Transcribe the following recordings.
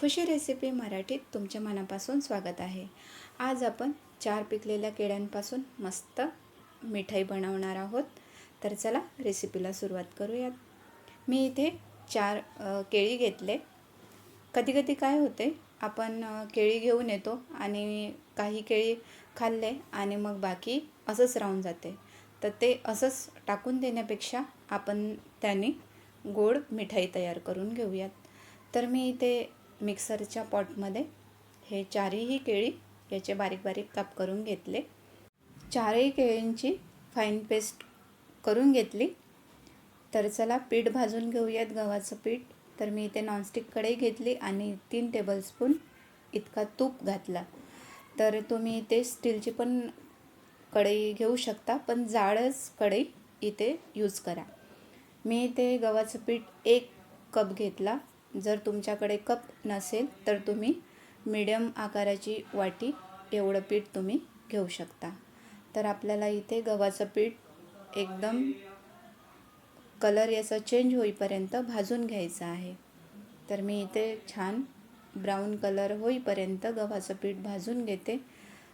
खुशी recipe मराठीत तुमच्या मनापासून स्वागत आहे. आज आपण चार पिकलेल्या केळ्यांपासून मस्त मिठाई बनवणार आहोत. तर चला रेसिपीला सुरुवात करूयात. मी इथे चार केळी घेतले. कधी कधी काय होते आपण केळी घेऊन येतो आणि काही केळी खाल्ले आणि मग बाकी असंच राहून जाते. तर ते असंच टाकून देण्यापेक्षा आपण त्याने गोड मिठाई तयार करून घेऊयात. तर मी इथे मिक्सरच्या पॉटमध्ये हे चारही केळी याचे बारीक बारीक काप करून घेतले. चारही केळींची फाईन पेस्ट करून घेतली. तर चला पीठ भाजून घेऊयात गव्हाचं पीठ. तर मी इथे नॉनस्टिक कढई घेतली आणि तीन टेबलस्पून इतका तूप घातला. तर तुम्ही इथे स्टीलची पण कढई घेऊ शकता पण जाडच कढई इथे यूज करा. मी इथे गव्हाचं पीठ एक कप घेतला. जर तुमच्याकडे कप नसेल तर तुम्ही मिडियम आकाराची वाटी एवढं पीठ तुम्ही घेऊ शकता. तर आपल्याला इथे गव्हाचं पीठ एकदम कलर याचा चेंज होईपर्यंत भाजून घ्यायचं आहे. तर मी इथे छान ब्राऊन कलर होईपर्यंत गव्हाचं पीठ भाजून घेते.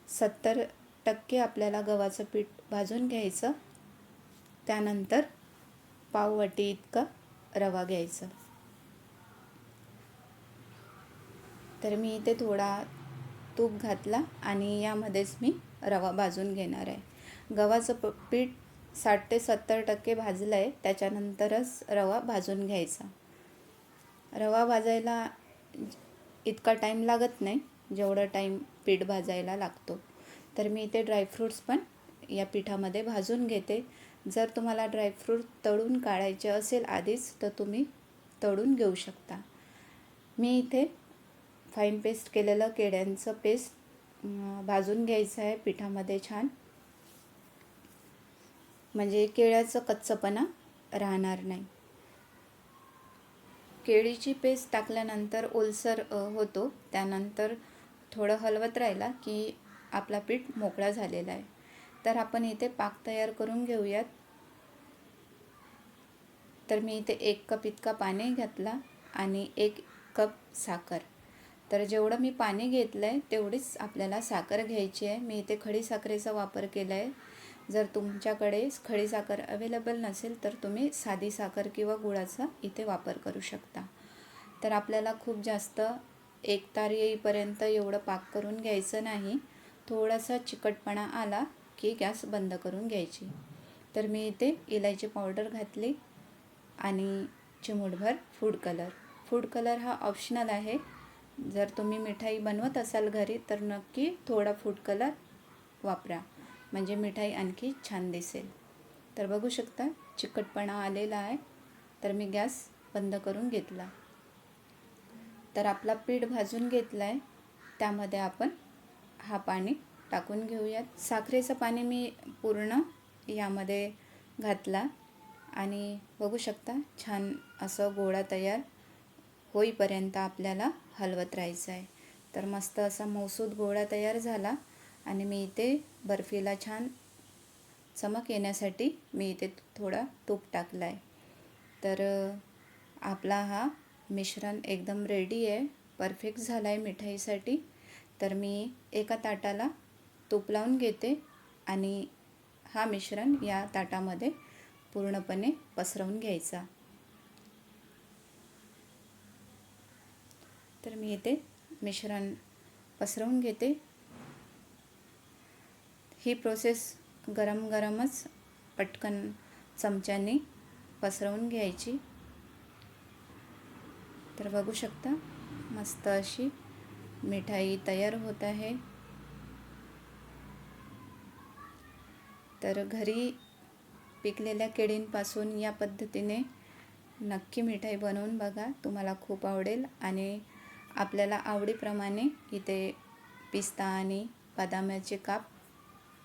सत्तर टक्के आपल्याला गव्हाचं पीठ भाजून घ्यायचं. त्यानंतर पाववाटी इतका रवा घ्यायचा. तर मी इथे थोडा तूप घातला आणि यामध्येच मी रवा भाजून घेणार आहे. गव्हाचं प पीठ साठ ते सत्तर टक्के भाजलं आहे त्याच्यानंतरच रवा भाजून घ्यायचा. रवा भाजायला इतका टाईम लागत नाही जेवढा टाईम पीठ भाजायला लागतो. तर मी इथे ड्रायफ्रूट्स पण या पिठामध्ये भाजून घेते. जर तुम्हाला ड्रायफ्रूट तळून काढायचे असेल आधीच तर तुम्ही तळून घेऊ शकता. मी इथे फाईन पेस्ट केलेलं केळ्यांचं पेस्ट भाजून घ्यायचं आहे पिठामध्ये छान. म्हणजे केळ्याचं कच्चपणा राहणार नाही. केळीची पेस्ट टाकल्यानंतर ओलसर होतो. त्यानंतर थोडं हलवत राहिला की आपला पीठ मोकळा झालेला आहे. तर आपण इथे पाक तयार करून घेऊयात. तर मी इथे एक कप इतका पाणी घातला आणि एक कप साखर. तर जेवढं मी पाणी घेतलं आहे तेवढीच आपल्याला साखर घ्यायची आहे. मी इथे खडी साखरेचा वापर केला आहे जर तुमच्याकडे खडी साखर अवेलेबल नसेल तर तुम्ही साधी साखर किंवा गुळाचा इथे वापर करू शकता. तर आपल्याला खूप जास्त एक तार येईपर्यंत एवढं पाक करून घ्यायचं नाही. थोडासा चिकटपणा आला की गॅस बंद करून घ्यायची. तर मी इथे इलायची पावडर घातली आणि चिमूटभर फूड कलर. फूड कलर हा ऑप्शनल आहे. जर तुम्ही मिठाई बनवत असाल घरी तर नक्की थोडा फूड कलर वापरा. म्हणजे मिठाई आणखी छान दिसेल. तर बघू शकता चिकटपणा आलेला आहे. तर मी गॅस बंद करून घेतला. तर आपला पीठ भाजून घेतला आहे त्यामध्ये आपण हा पाणी टाकून घेऊयात. साखरेचं पाणी मी पूर्ण यामध्ये घातला. आणि बघू शकता छान असं गोळा तयार होईपर्यंत आपल्याला हलवत राहायचं आहे. तर मस्त असा मौसूद गोळा तयार झाला आणि मी इथे बर्फीला छान चमक येण्यासाठी मी इथे थोडा तूप टाकला आहे तर आपला हा मिश्रण एकदम रेडी आहे. परफेक्ट झाला आहे मिठाईसाठी. तर मी एका ताटाला तूप लावून घेते आणि हा मिश्रण या ताटामध्ये पूर्णपणे पसरवून घ्यायचा. तर मी इथे मिश्रण पसरवून घेते. ही प्रोसेस गरम गरमच पटकन चमच्याने पसरवून घ्यायची. तर बघू शकता मस्त अशी मिठाई तयार होत आहे. तर घरी पिकलेल्या केळींपासून या पद्धतीने नक्की मिठाई बनवून बघा. तुम्हाला खूप आवडेल आणि आपल्याला आवडीप्रमाणे इथे पिस्ता आणि बदामाचे काप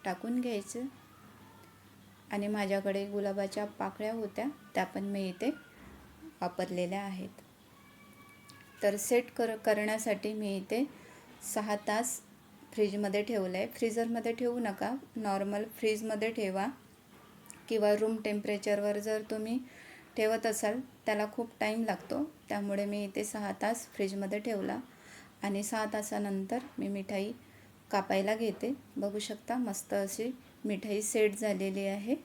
टाकून घ्यायचं. आणि माझ्याकडे गुलाबाच्या पाकळ्या होत्या त्या पण मी इथे वापरलेल्या आहेत. तर सेट कर करण्यासाठी मी इथे सहा तास फ्रीजमध्ये ठेवलं आहे फ्रीजरमध्ये ठेवू नका. नॉर्मल फ्रीजमध्ये ठेवा. किंवा रूम टेम्परेचरवर जर तुम्ही ठेवत असाल त्याला खूप टाईम लागतो. त्यामुळे मी इथे सहा तास फ्रीजमध्ये ठेवला आणि सहा तासानंतर मी मिठाई कापायला घेते. बघू शकता मस्त अशी मिठाई सेट झालेली आहे.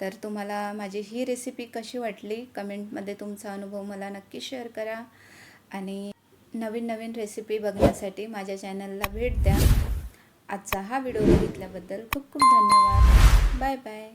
तर तुम्हाला माझी ही रेसिपी कशी वाटली? कमेंटमध्ये तुमचा अनुभव मला नक्की शेअर करा. आणि नवीन नवीन रेसिपी बघण्यासाठी माझ्या चॅनलला भेट द्या. आजचा हा व्हिडिओ बघितल्याबद्दल खूप खूप धन्यवाद. Bye bye.